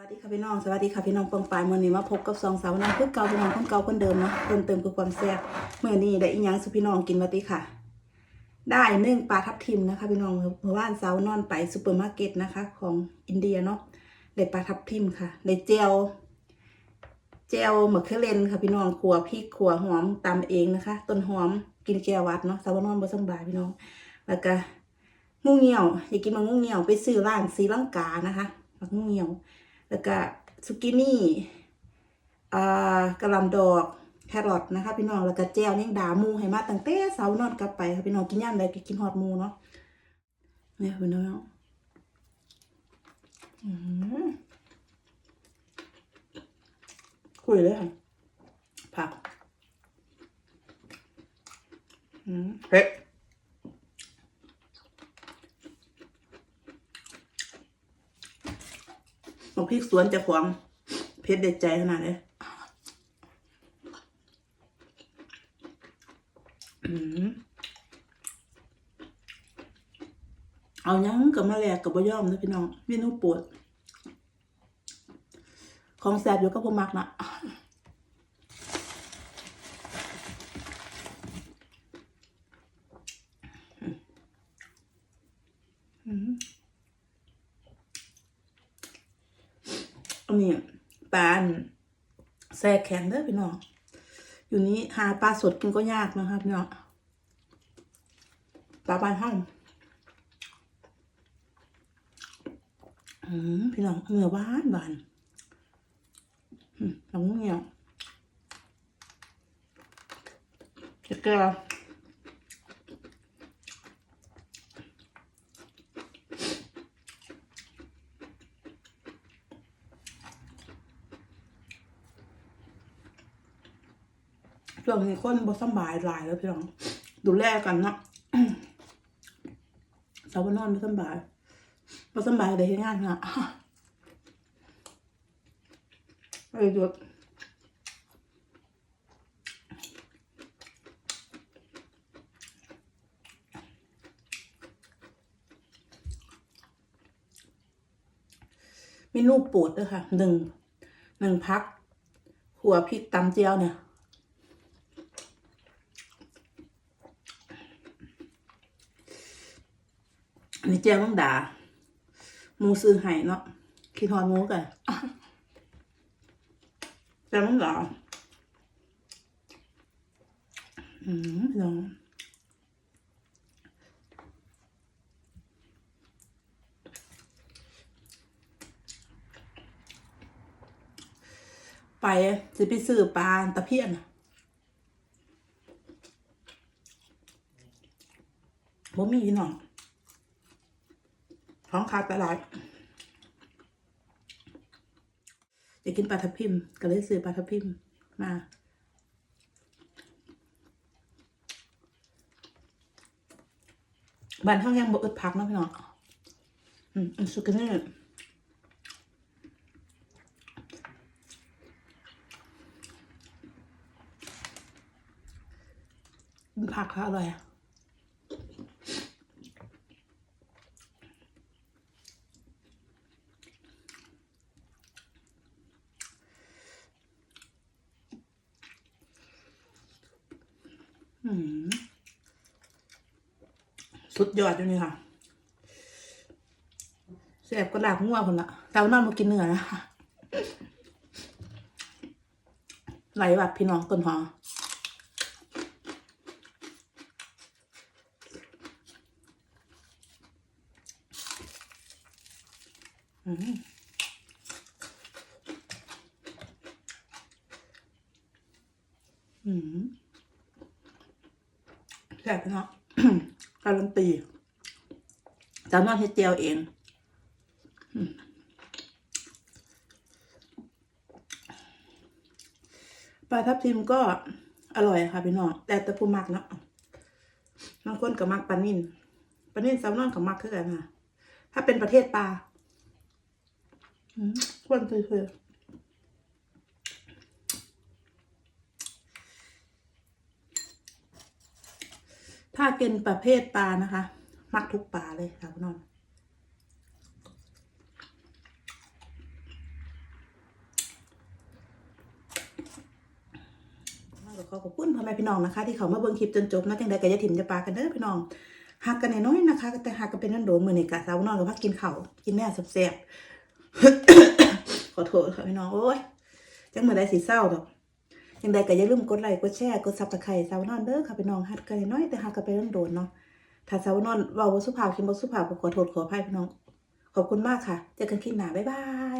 สวัสดีค่ะพี่น้อง สวัสดีค่ะพี่น้องปองปายมื่อนี้มาพบกับสองสาวน้องคือเก่าพี่น้องคนเก่าคนเดิมเนาะเพิ่มเติมคือความแซ่บเมื่อนี้ได้อีหยังสุพี่น้องกินมาติค่ะ ได้นึ่งปลาทับทิมนะคะพี่น้องเมื่อวานสาร์นอนไปซูเปอร์มาร์เก็ตนะคะ ของอินเดียเนาะได้ปลาทับทิมค่ะได้เจลเจลมะเขือเรนค่ะพี่น้องขัวพริกขัวหอมตำเองนะคะ ต้นหอมกินแก้วัดเนาะสาร์นอนบ่สบายพี่น้อง แล้วก็งูเงี่ยวอยากกินมังงูเงี่ยวไปซื้อร้านศรีลังกานะคะมังงูเงี่ยว แล้วก็ซุกินี่อ่ากระลำดอกแครอทนะคะ พี่น้องแล้วก็แจวนี่ดาหมูให้มาตั้งแต่เสาร์นอนกลับไปค่ะพี่น้องกินย่ามใดก็กินฮอดหมูเนาะเนี่ยพี่น้องอืมคุยเลยค่ะผักอืมเผ็ด บอก พริกสวนจะขวางเพชรเด็ดใจขนาดเลยเอายังกับมาแลกกับบะย่อมนะพี่น้องเมนูโปวด ของแสบอยู่ก็พมักนะ นนี้ปลานแซ่แข็งเด้อพี่น้อง อยู่นี้หาปลาสดกินก็ยากนะครับพี่น้องปลาบานห้องอืมพี่น้องเนื้อหวานหวานน้องเงี้ยจะเกลือ ช่วงนี้คนบ่สบายหลายแล้วพี่น้อง ดูแลกันเนาะสาวบ่นอนบ่สบายบ่สบายได้เฮ็ดงานนะไปดูเมนูโปรดด้วยค่ะหนึ่งหนึ่งพักหัวพริกตำเจียวเนี่ย นนี้เจียวต้องด่าหมูซื้อไห้เนาะคิดทอนหมูกันเจียวต้องด่าอืมพี่น้องไปสิไปซื้อปลาตะเพียนน่ะบ่มีพี่น้อง ท้องขาดตลาดจะกินปลาทับทิมก็เลยซื้อปลาทับทิมมาบ้านเขายังบ่อึดพักเนาะพี่น้องอืมอันสุกนี่ผักค่ะอร่อยอะ สุดยอดอยู่นี่ค่ะแสบก็หลากงัวคนละแต่ว่านอนมากินเนื้อนะคะไหลบัดพี่น้องต้นหออืมอืม ซ่บเนาะการันตีจานนอนเฮ็ดเจียวเองปลาทับทิมก็อร่อยค่ะพี่น้องแต่ต่ผู้มักเนาะบางคนก็มักปลานิ่นปลานิ่นแซลมอนก็มักคือกันค่ะ ถ้าเป็นประเทศปลาอืมควรคือ ถ้าเป็นประเภทปลานะคะ มักทุกปลาเลยค่ะพี่น้องขอขอบคุณพ่อแม่พี่น้องนะคะ ที่เขามาเบิ่งคลิปจนจบนะจังได้ก็อย่าถิ่มจะปากันเด้อพี่น้องหักกันน้อยนะคะ แต่หักกันเป็นนั่นโดนมือนี่กะสาวนอนกับพักกินเข่ากินแม่แซ่บขอโทษค่ะพี่น้องโอ้ยจังเมื่อใดสีเศร้าดอก ยังไงก็อย่าลืมกดไลค์กดแชร์กดซับสไครต์สาวนอนเด้อค่ะพี่น้องหัดกันน้อยๆแต่หักกันเป็นนั่นโดนเนาะถ้าสาวนอนว่าบ่สุภาพคิดบ่สุภาพก็ขอโทษขออภัยพี่น้อง ขอบคุณมากค่ะเจอกันคลิปหน้าบ๊ายบาย